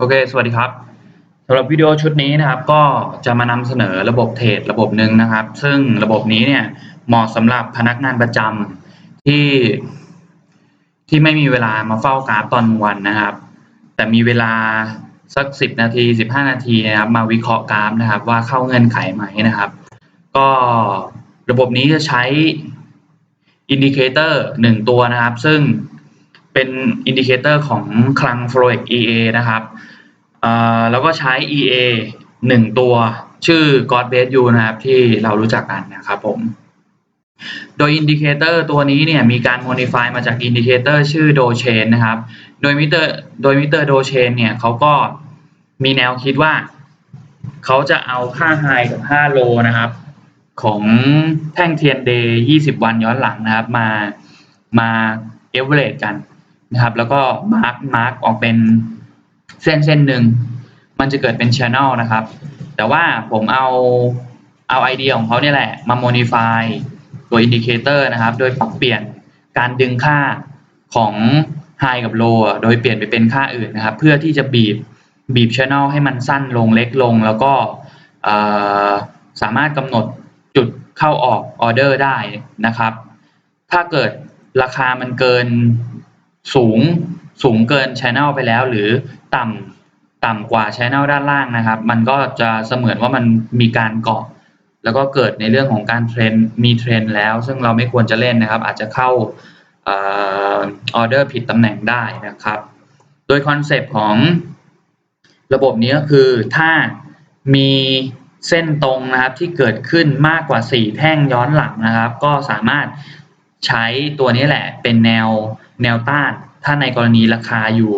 โอเค สวัสดีครับสำหรับวิดีโอชุดนี้นะครับ ก็จะมานำเสนอระบบเทรดระบบหนึ่งนะครับ ซึ่งระบบนี้เนี่ยเหมาะสำหรับพนักงานประจำที่ที่ไม่มีเวลามาเฝ้ากราฟตอนวันนะครับ แต่มีเวลาสักสิบนาทีสิบห้านาทีนะครับมาวิเคราะห์กราฟนะครับ ว่าเข้าเงื่อนไขไหมนะครับ ก็ระบบนี้จะใช้อินดิเคเตอร์หนึ่งตัวนะครับ ซึ่งเป็นอินดิเคเตอร์ของคลัง Forex EA นะครับ แล้วก็ใช้ EA หนึ่งตัวชื่อ God b a s e U นะครับ ที่เรารู้จักกันนะครับผม โดยอินดิเคเตอร์ตัวนี้เนี่ยมีการ modify มาจากอินดิเคเตอร์ชื่อ Dochain นะครับ โดยมิเตอร์โดยมิเตอร์ Dochain เนี่ยเขาก็มีแนวคิดว่า เขาจะเอาค่า High กับค่า Low นะครับ ของแท่งเทียนเดย์20 วันย้อนหลังนะครับ มามาเอเวอเรกันนะครับ แล้วก็มาร์กมาร์กออกเป็น เส้นเส้นหนึ่งมันจะเกิดเป็น channel นะครับ แต่ว่าผมเอาเอาไอเดียของเขาเนี่ยแหละ มา modify ตัวอินดิเคเตอร์นะครับ โดยปรับเปลี่ยนการดึงค่าของ high กับ low โดยเปลี่ยนไปเป็นค่าอื่นนะครับ เพื่อที่จะบีบบีบ channel ให้มันสั้นลงเล็กลง แล้วก็สามารถกำหนดจุดเข้าออกออเดอร์ได้นะครับ ถ้าเกิดราคามันเกินสูง สูงเกิน channel ไปแล้ว หรือต่ำต่ำกว่า channel ด้านล่างนะครับ มันก็จะเสมือนว่ามันมีการเกาะ แล้วก็เกิดในเรื่องของการเทรนมีเทรนแล้ว ซึ่งเราไม่ควรจะเล่นนะครับ อาจจะเข้าออเดอร์ผิดตำแหน่งได้นะครับ โดยคอนเซปต์ของระบบนี้ก็คือถ้ามีเส้นตรงนะครับที่เกิดขึ้นมากกว่า 4 แท่งย้อนหลังนะครับ ก็สามารถใช้ตัวนี้แหละเป็นแนวแนวต้าน ถ้าในกรณีราคาอยู่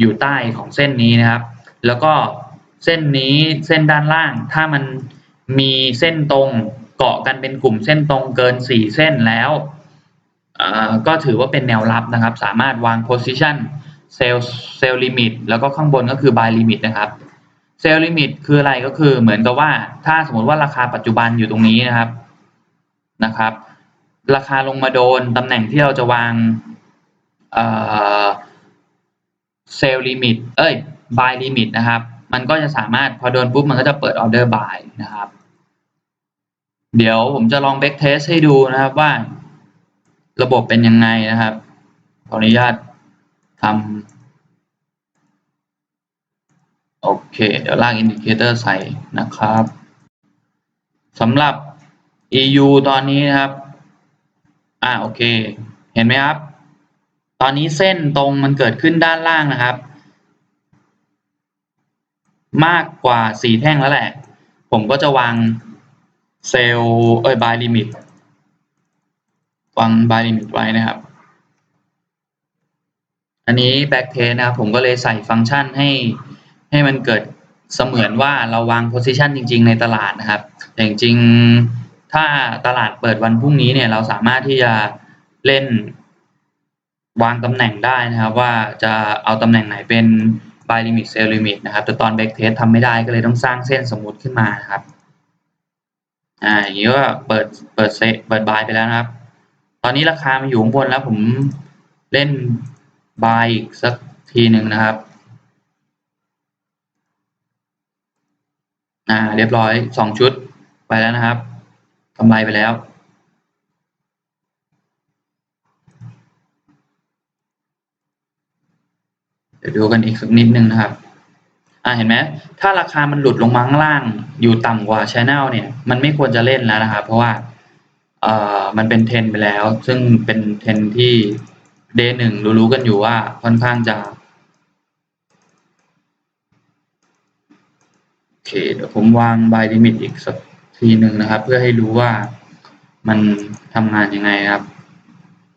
อยู่ใต้ของเส้นนี้นะครับ แล้วก็เส้นนี้เส้นด้านล่าง ถ้ามันมีเส้นตรงเกาะกันเป็นกลุ่มเส้นตรงเกิน 4 เส้นแล้วก็ถือว่าเป็นแนวรับนะครับ สามารถวาง position sell sell limit แล้วก็ข้างบนก็คือ buy limit นะครับเซลล์ลิมิตคืออะไรก็คือเหมือนกับว่าถ้าสมมติว่าราคาปัจจุบันอยู่ตรงนี้นะครับนะครับ ราคาลงมาโดนตำแหน่งที่เราจะวาง เซลล์ลิมิตเอ้ยบายลิมิตนะครับ มันก็จะสามารถพอโดนปุ๊บมันก็จะเปิดออเดอร์บายนะครับ เดี๋ยวผมจะลองเบ c กเทสให้ดูนะครับว่าระบบเป็นยังไงนะครับขออนุญาตทำโอเค เดี๋ยวลากอินดิเคเตอร์ใส่นะครับสำหรับ EU ตอนนี้นะครับ อ่าโอเค เห็นไหมครับ ตอนนี้เส้นตรงมันเกิดขึ้นด้านล่างนะครับ มากกว่าสี่แท่งแล้วแหละ ผมก็จะวางเซลล์เอ้ยบายลิมิตวางบายลิมิตไว้นะครับ อันนี้แบ็กเทสนะครับ ผมก็เลยใส่ฟังก์ชันให้ให้มันเกิดเสมือนว่าเราวาง position จริง ๆ ในตลาดนะครับ แต่จริงๆถ้าตลาดเปิดวันพรุ่งนี้เนี่ยเราสามารถที่จะเล่น วางตำแหน่งได้นะครับว่าจะเอาตำแหน่งไหนเป็น buy limit sell limit นะครับ แต่ตอน back test ทำไม่ได้ก็เลยต้องสร้างเส้นสมมุติขึ้นมาครับ อ่าอย่างนี้ก็เปิดเปิดเซเปิด buy ไปแล้วนะครับ ตอนนี้ราคามาอยู่ข้างบนแล้วผมเล่น buy อีกสักทีหนึ่งนะครับ อ่าเรียบร้อยสองชุดไปแล้วนะครับกำไรไปแล้ว เดี๋ยวดูกันอีกสักนิดนึงนะครับ อ่าเห็นไหมถ้าราคามันหลุดลงมาข้างล่าง อยู่ต่ำกว่าชแนลเนี่ย มันไม่ควรจะเล่นแล้วนะครับ เพราะว่าเอ่อมันเป็นเทนไปแล้ว ซึ่งเป็นเทนที่เดย์หนึ่งรู้ๆกันอยู่ว่าค่อนข้างจะโอเคเดี๋ยวผมวางบายลิมิตอีกสักทีหนึ่งนะครับ เพื่อให้รู้ว่ามันทำงานยังไงครับ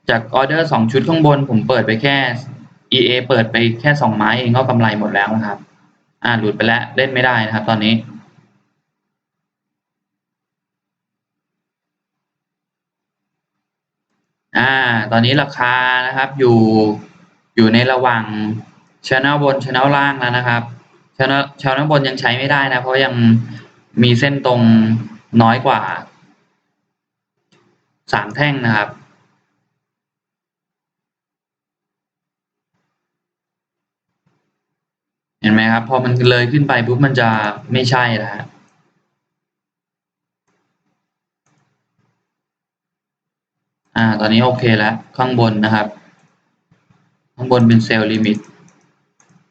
จากออเดอร์สองชุดข้างบนผมเปิดไปแค่ EA เปิดไปแค่สองไม้เองก็กำไรหมดแล้วนะครับ อ่าหลุดไปแล้วเล่นไม่ได้นะครับ ตอนนี้อ่าตอนนี้ราคานะครับอยู่อยู่ในระหว่างช n น l บนช n น l ล่างแล้วนะครับชาวนาชาวนาบนยังใช้ไม่ได้นะ เพราะยังมีเส้นตรงน้อยกว่าสามแท่งนะครับ เห็น ไหมไหมครับ พอมันเลยขึ้นไปปุ๊บมันจะไม่ใช่แล้วฮะอ่า ตอนนี้โอเคแล้ว ข้างบนนะครับ ข้างบนเป็นเซลล์ลิมิต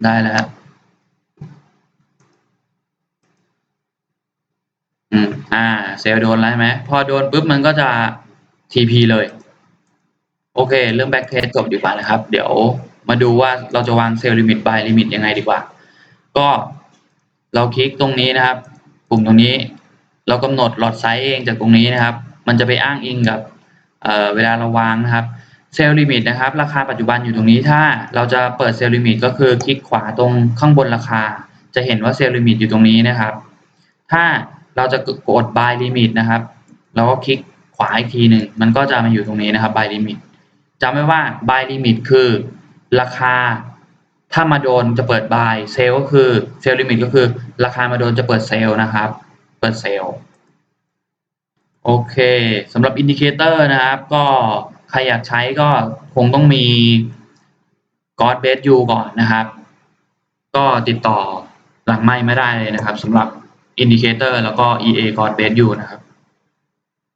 ได้แล้วอืมอ่า เซลล์โดนแล้วใช่ไหม พอโดนปุ๊บมันก็จะ TP เลย โอเค เรื่อง back test จบดีกว่านะครับ เดี๋ยวมาดูว่าเราจะวางเซลล์ลิมิต by ลิมิตยังไงดีกว่า ก็เราคลิกตรงนี้นะครับ ปุ่มตรงนี้ เรากำหนด lot size เองจากตรงนี้นะครับ มันจะไปอ้างอิงกับเเวลาเราวางนะครับเซลล์ลิมิตนะครับ ราคาปัจจุบันอยู่ตรงนี้ถ้าเราจะเปิดเซลล์ลิมิตก็คือคลิกขวาตรงข้างบนราคา จะเห็นว่าเซลล์ลิมิตอยู่ตรงนี้นะครับ ถ้าเราจะกด buy limit นะครับ เราก็คลิกขวาอีกทีหนึ่งมันก็จะมาอยู่ตรงนี้นะครับ buy limit จำไว้ว่า buy limit คือราคา ถ้ามาโดนจะเปิด buy เซลก็คือเซลลิมิตก็คือราคามาโดนจะเปิดเซลนะครับ เปิดเซลโอเคสำหรับอินดิเคเตอร์นะครับ ก็ใครอยากใช้ก็คงต้องมี God Base U ก่อนนะครับ ก็ติดต่อหลังไม่ไม่ได้เลยนะครับสำหรับอินดิเคเตอร์แล้วก็ EA God Base U นะครับ